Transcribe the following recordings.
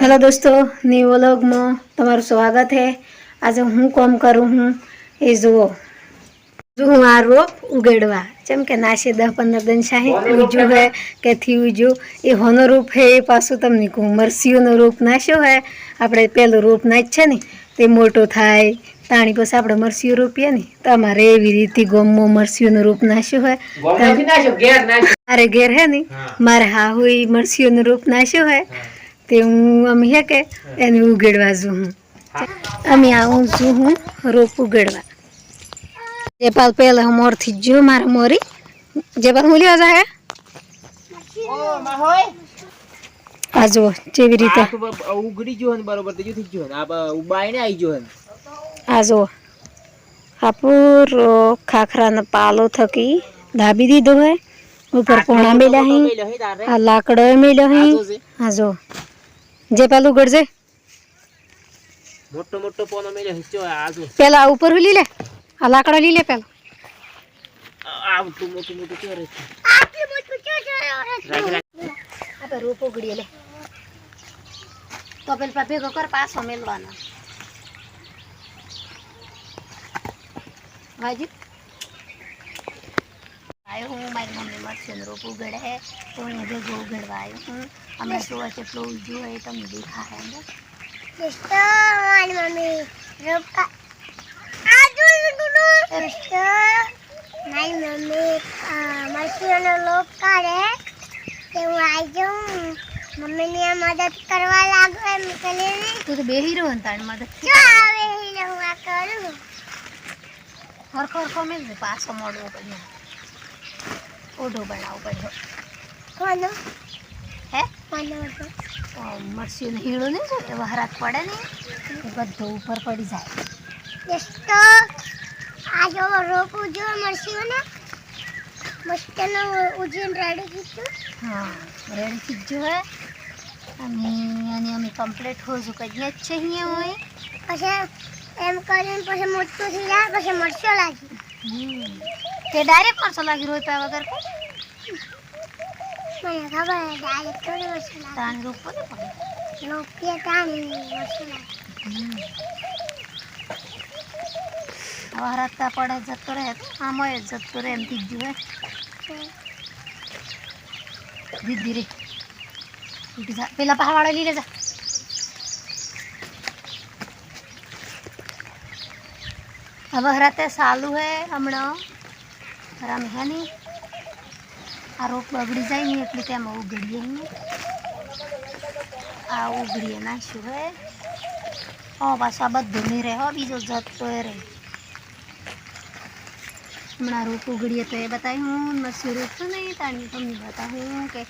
Hello દોસ્તો new વ્લોગમાં તમારું સ્વાગત છે. આજે હું કોમ કરું હું એ જુઓ. હું આ રોપ ઉગાડવા જેમ કે નાશે દસ પંદર દિન શાહી ઉજ્યું હે? કે થી ઉજ્યું એ હોનો રૂપ હે એ પાછું તમને કહું મરસીઓનો રૂપ નાશ્યો હે. આપણે પેલો રૂપ નાચ છે ને તે મોટો થાય તાણી પછી આપણે મરસીઓ રોપીએ ને તો અમારે એવી રીતે ગોમો મરસીઓનું રૂપ નાશ્યું હોય. મારે ઘેર હે ને મારે હા હોય મરસીઓનું રૂપ નાશ્યું હે. તે હું અમે હે કે એને ઉગેડવા જો હું. અમે આવું છું હું રોપ ઉગેડવા જે પાલ પહેલા હું મોરથી જો મારે મોરી. જે પાલ હું લેવા જાય આ જો જેવી રીતે. ઉગડી ગયો ને બરોબર તો થઈ ગયો આ ઉબાઈને આઈ ગયો આ જો આ પૂરો ખાખરાનો પાલો થકી દાબી દીધો હોય ઉપર પોણા મેલ્યા હી. આ લાકડો મેલ્યો હી. આ જો. છે. આ જો પેલું ગળજે મોટો મોટો પોનો મેલે હિચ્યો આજુ પેલા ઉપર લી લે. આ લાકડા લી લે પેલા. આ- આવતું મોટું મોટું ક્યાં રહે છે? રાખ, રાખ. આપણે રૂપ ઉગડીએ લે. તો પેલ પા ભેગો કર પાછો મેલવાનો. ભાઈજી આવ્યો હું મારી મમ્મી મરસીનો રૂપ ઉગડે હે તો અહીંયા ભેગો ઉગડવા આવ્યો હું અમે જોવા કેટલો ઉજ્યું હોય એ તમને દેખાય અંદર મમ્મીને મદદ કરવા લાગો એમ કરીને તું તો બેહી રહ્યો ને તાણ મદદ જો આવે એટલે હું આ કરું હરખો હરખો મેલ ને પાછો મોડવો પડ્યો ઓઢો બનાવવો પડ્યો કોનો હે? મરસીનો હીળો નહીં છે એવો પડે ને બધું ઉપર પડી જાય. દોસ્તો આ જો રોપ ઉજો મળશે ને મસ્તનો ઉજીન રેડી કીધું હા રેડી ગયું હે. અને અને અમે કમ્પ્લીટ હો છું કઈ જ છે અહીંયા હોય. પછી એમ કરીને પછી મોટું થઈ જાય પછી મરચો લાગી. તે ડાયરેક્ટ મરસો લાગી રોપ્યા વગર મને ખબર ડાયરેક્ટ થોડી મરચો લાગે તાણ રોપવો ને પડે રોપીએ તાણી મરચો લાગે હવે હરાકતા પડે જતો રહે આમ હોય જતો રહે એમ થઈ ગયું હે. દીદી રે ઉઠી જા. પેલા પહાવાળો લઈ લેજા. હવે હરાતે સાલું હે હમણાં. હરામ હે નહીં. આ રોપ બગડી જાય ને એટલે તેમાં ઉગડીએ નહીં આ ઉગડીએ નાખ્યું હે. હો પાછું આ બધું નહીં રહે હો બીજો જતો રહે હમણાં રૂપ ઉગડીએ તો એ બતાવ્યું હું મરસી રૂપ તો નહીં તાણી તમને બતાવ્યું કે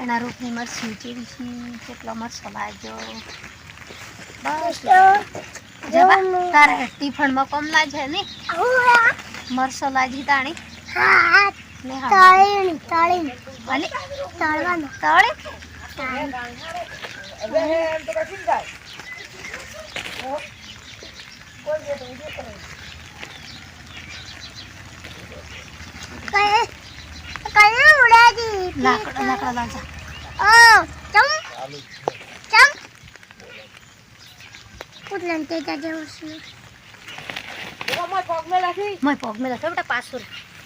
એના રૂપની મરસી કેવી છે કેટલો મરસો લાગ્યો બસ. જવા. તારે ટિફિનમાં કોમ લાગે ને? મરસો લાગી તાણી. હા. તળીની તળીની અને તળવાનું. તળે કઈ કઈ ઉડાડી. લાકડા લાકડા લાજા ઓ ચમ. ચમ. કુટલન તે જાજે વસુ મય પગ મેલા તો બેટા પાછું રે ઉઠી કરના બસ જતરે જા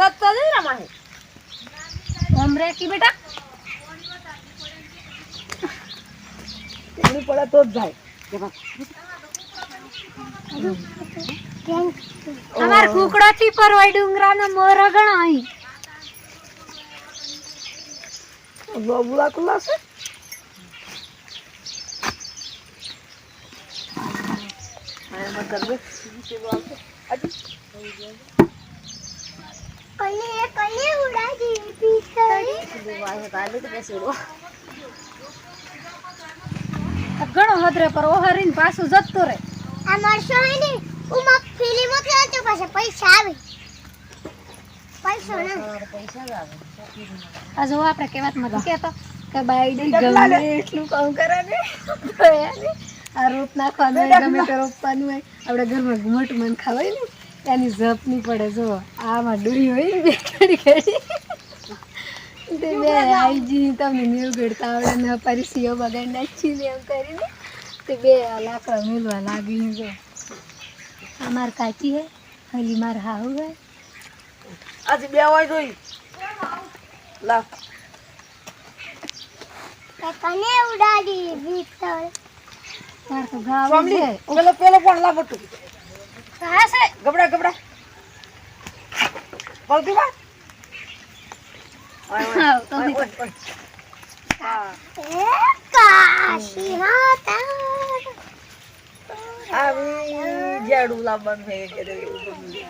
જતો નહીં રમાય. ઓમરે કી બેટા પાણી પડે તો જ જાય. અમાર કુકડો થી પરવાય ડુંગરા નો મોર ગણાય બબુલા ખુલ્લા છે? હા, એમાં કરવે. કલી કલી વાહ, કાલે તો બેસી ઘણો હદરે પર ઓહરીને પાછું જતું રહે. આ મળશો હે ને ઉમાં ફિલ્મો થાય તો પછી પૈસા આવે. પૈસા ના આ જો આપણે કેવાતમાં કહેતો કે બાયડી ગમે એટલું કામ કરે ને. આ રોપ નાખવાનું હોય ગમે તે રોપવાનું હોય. આપણે ઘરમાં ઘુમટ મન ખાવાય ને. એની જપ નહીં પડે જો. આમાં ડુરી હોય બે ઘડી ઘડી. તે બે આઈજી તમને નીવ ગળતા આવડે ને પરિસીઓ બગાડી નાખી ને એમ કરીને. તે બે લાકડા મેલવા લાગી જો આ માર કાચી હે હલી માર હાહુ હે. આજે બે હોય જોઈ લા કને ઉડાડી ભીતર માર તો ગાવ પેલો પેલો પણ લા મોટું. હા પલટી વાત ઓય, ઓય, હા, તો ઓય, બી- ઓય, ઓય. હા એ કાશી માતા આવી ઝાડુ લાવવાનું છે કે રે એવું બધું.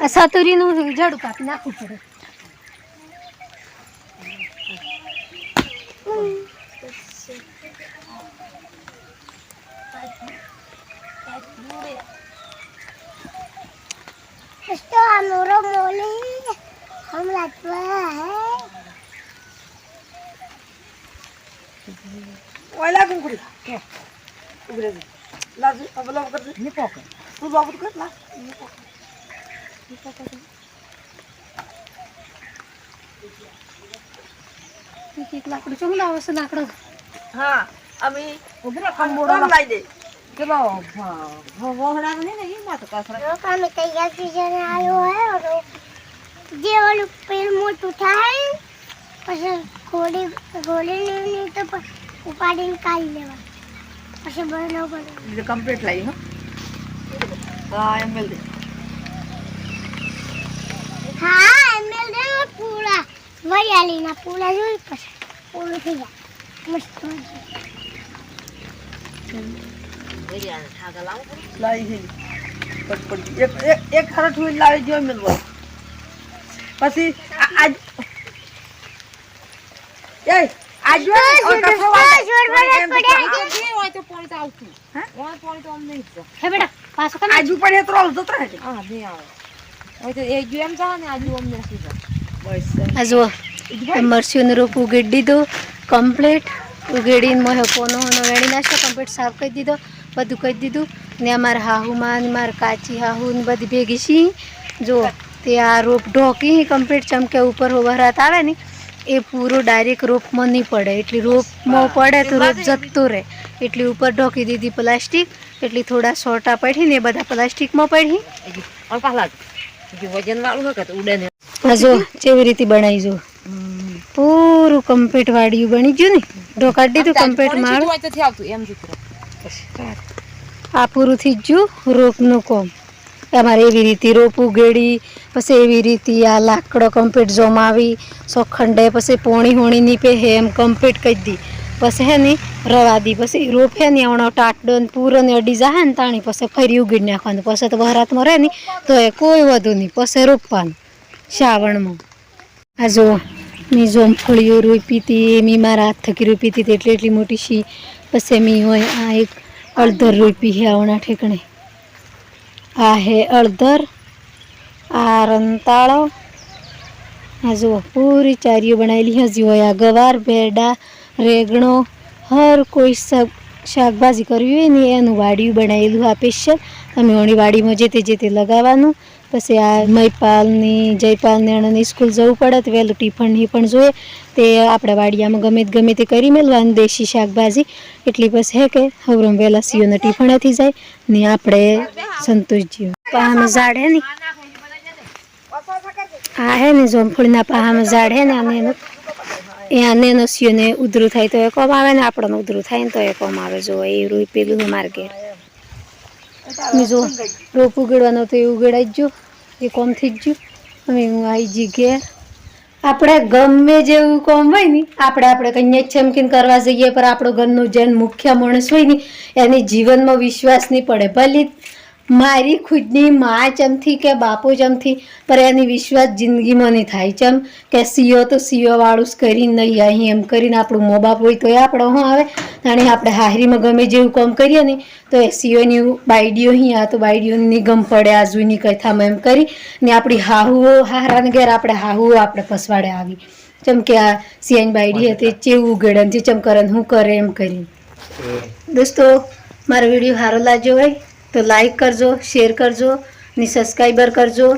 આ સતુરીનું ઝાડુ કાપી નાખવું પડે दोस्तों हमरो मोली हम लटवा है ओला कुन कुड़ी के उगरे दे लाज अब लब कर दे नि पोक तू बाबू कर ला नि पोक नि पोक कर दे लाकड़ चंगला आवश्यक लाकड़ हाँ अभी उधर हम मोड़ा लाई दे લાવી દે ચલો વહોડા ને ને ઈ તો કસરા लोग हमें तैयार सीजन आयो है और જે ઓલું પેલ મોટું થાય પછી ઘોડી ઘોડી લેવાની તો પ- ઉપાડીને કાઢી લેવા પછી બનાવ પડે એટલે કમ્પ્લીટ લાવી હો હા એમ મેલ દે હા એમએલ દે ને પૂરા વરિયાળીના પૂરા જોઈ પછી પૂરું થઈ જાય મસ્ત લાવી છે એક એક એક હરઠ હોય લાવી જો મેલ પછી આજ એ આજ જો વાળે. જોર ઓય એમ તો પડ્યા હે? બેટા પાછું કામ આજુ પડે તો રોલ જતો રહે બસ. આ જુઓ રોપ ઉગેડી દીધું કમ્પ્લીટ ઉગેડીને મોહે કોનો વેણી નાખ્યો કમ્પ્લીટ સાફ કરી દીધો બધું કરી દીધું. ને અમારા હાહુમાં ને મારા કાચી હાહુ ને બધી ભેગી સી જો તે આ રોપ ઢોકી કમ્પ્લીટ ચમકે ઉપર વરાત આવે ને એ પૂરો ડાયરેક્ટ રોપમાં નહીં પડે. એટલે રોપમાં પડે તો રોપ જતો રહે. એટલી ઉપર ઢોકી દીધી પ્લાસ્ટિક એટલી થોડા સોટા પડી ને એ બધા પ્લાસ્ટિકમાં પડી. જો કેવી રીતે બનાવી જો. પૂરું કમ્પ્લીટ વાડિયું બની ગયું ને. ઢોકાડી દીધું કમ્પ્લીટ માળ આ પૂરું થઈ ગયું રોપનું કોમ. અમારે એવી રીતે રોપ ઉગેડી પછી એવી રીતે આ લાકડો કમ્પ્લીટ જમાવી સોખંડે પછી પોણી હોણી નીપે હે એમ કમ્પ્લીટ કરી દી. પછી હે ને રવા દી. પછી રોપ હે ને હમણાં ટાટડો ને પૂરો ને અડી જાય ને તાણી પછી ફરી ઉગીડી નાખવાનું. પછી તો વરાતમાં રહે ને તો એ કોઈ વધુ નહીં. પછી રોપવાનું શ્રાવણમાં. આ જો મેં જોમફળીઓ રોપી હતી મેં મારા હાથ થકી રોપી હતી, એટલી એટલી મોટી છી પછી મેં હોય, આ એક અડધર રોપી હે આવણા ઠેકણે. આ હે અડધર આ રંતાળો, આ જુઓ, પૂરી ચારીઓ બનાવેલી હજી હોય, આ ગવાર, ભેડા, રેગણો, હર કોઈ શાક, શાકભાજી કરવી હોય ને એનું વાડિયું બનાવેલું આ સ્પેશિયલ. તમે ઓણી વાડીમાં જે તે જે તે લગાવવાનું પછી આ મહિપાલની જયપાલની અણની સ્કૂલ જવું પડે તો વહેલું ટિફિનની પણ જોઈએ. તે આપણે વાડિયામાં ગમે તે ગમે તે કરી મેળવાનું દેશી શાકભાજી. એટલી પછી હે કે હવરમ વહેલા સીઓને ટિફિનેથી જાય ને આપણે સંતોષ પાહામાં ઝાડ હે ને? હા હે ને જોમફળીના પાહામાં ઝાડ હે ને આને એનું એ આને એનો સીઓને ઉધરું થાય તો એ કોમ આવે ને, આપણને ઉધરું થાય ને તો એ કોમ આવે. જો, એ રૂઈ પેલું છે માર જો, રોપ ઉગેડવાનો તો એ ઉગેડાઈ જ જો. એ કોમ થઈ ગયું. હવે હું આવી જઈ ઘેર આપણે ગમે જેવું કોમ હોય ને, આપણે આપણે કન્યા છેમકીન કરવા જઈએ પર આપણો ઘરનો જેન મુખ્ય માણસ હોય ને, એની જીવનમાં વિશ્વાસ નહીં પડે. ભલે મારી ખુદની મા ચમથી કે બાપુ ચમથી પર એની વિશ્વાસ જિંદગીમાં નહીં થાય. ચમ કે સીઓ તો સીઓ વાળું જ કરીને નહીં અહીં એમ કરીને આપણું મો બાપ હોય તો એ આપણો શું આવે. અને આપણે હાહરીમાં ગમે જેવું કામ કરીએ ને તો એ સીઓની બાયડીઓ અહીં આ તો બાયડીઓની નિગમ પડે આ જૂની કથામાં એમ કરી ને આપણી હાહુઓ હારાને ઘેર આપણે હાહુઓ આપણે પસવાડે આવી. ચમ કે આ સિયાની બાયડી હતી ચેવું ઉગેડન છે ચમ કરે ને હું કરે એમ કરીને દોસ્તો મારો વીડિયો સારો લાગ્યો હોય તો લાઈક કરજો શેર કરજો ને સબસ્ક્રાઈબર કરજો